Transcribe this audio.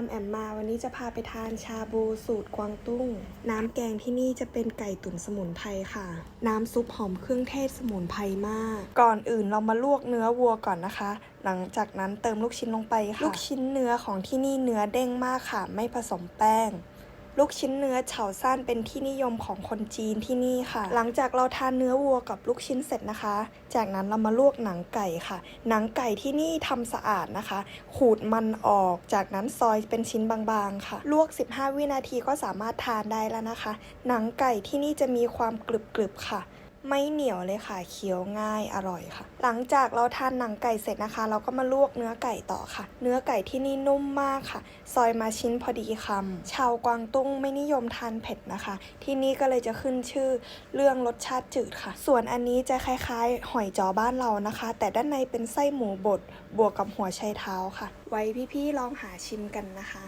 ามแอมมาวันนี้จะพาไปทานชาบูสูตรกวางตุ้ง น้ำแกงที่นี่จะเป็นไก่ตุ๋นสมุนไพรค่ะ น้ำซุปหอมเครื่องเทศสมุนไพรมาก ก่อนอื่นเรามาลวกเนื้อวัวก่อนนะคะ หลังจากนั้นเติมลูกชิ้นลงไปค่ะ ลูกชิ้นเนื้อของที่นี่เนื้อเด้งมากค่ะ ไม่ผสมแป้ง ลูกชิ้นเนื้อเฉาซ่านเป็นที่นิยมของคนจีนที่นี่ค่ะ หลังจากเราทานเนื้อวัวกับลูกชิ้นเสร็จนะคะ จากนั้นเรามาลวกหนังไก่ค่ะ หนังไก่ที่นี่ทำสะอาดนะคะ ขูดมันออก จากนั้นซอยเป็นชิ้นบางๆค่ะ ลวก 15 วินาทีก็สามารถทานได้แล้วนะคะ หนังไก่ที่นี่จะมีความกรึบๆค่ะ ไม่เหนียวเลยค่ะเคี้ยวง่ายอร่อยค่ะ หลังจากเราทานหนังไก่เสร็จนะคะ เราก็มาลวกเนื้อไก่ต่อค่ะ เนื้อไก่ที่นี่นุ่มมากค่ะ ซอยมาชิ้นพอดีคำชาวกวางตุ้งไม่นิยมทานเผ็ดนะคะ ที่นี่ก็เลยจะขึ้นชื่อเรื่องรสชาติจืดค่ะ ส่วนอันนี้จะคล้ายๆ หอยจอบ้านเรานะคะ แต่ด้านในเป็นไส้หมูบดบวกกับหัวไชเท้าค่ะ ไว้พี่ๆลองหาชิมกันนะคะ